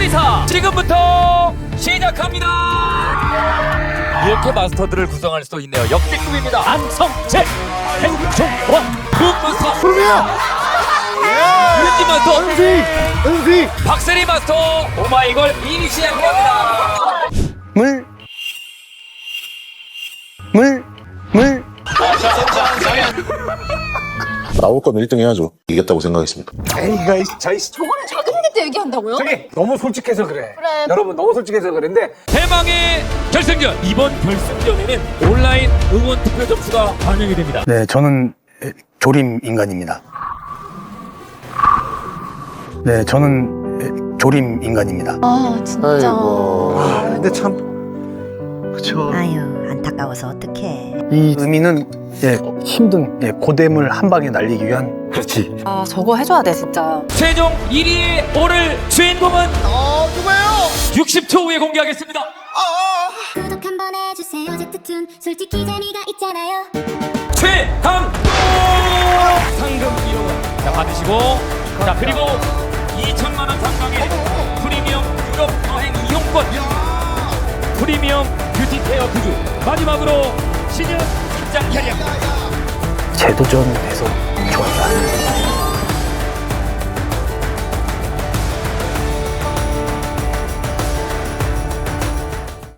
요리사 지금부터 시작합니다. 이렇게 마스터들을 구성할 수 있네요. 역대급입니다. 안성재, 행종원, 북마스터, 푸르미야! 윤지 마스터, 은비! 은비! 박세리 마스터, 오마이걸 이니시하고 합니다. 물! 물! 물! 나올 거면 1등 해야죠. 이겼다고 생각했습니다. 에이가 이 자이 저거 를 작은 때 얘기한다고요? 저기 너무 솔직해서 그래. 그래. 여러분 너무 솔직해서 그런데 대망의 결승전. 이번 결승전에는 온라인 응원 투표 점수가 반영이 됩니다. 네, 저는 에, 조림 인간입니다. 네, 저는 에, 조림 인간입니다. 아 진짜 아, 근데 참 그쵸. 아유 안타까워서 어떡해. 이 의미는 예, 힘든 예, 고됨을 한 방에 날리기 위한 그렇지. 아 저거 해줘야 돼 진짜. 최종 1위의 오늘 주인공은 어, 누구예요? 60초 후에 공개하겠습니다. 구독 한 번 해주세요. 제트툰 솔직히 재미가 있잖아요. 최항 상금 1억 자 받으시고. 자 그리고 2천만 원 상당의 프리미엄 유럽 여행 이용권. 프리미엄 뷰티 케어 구주 마지막으로 시즌 입장 캐리어. 재도전에서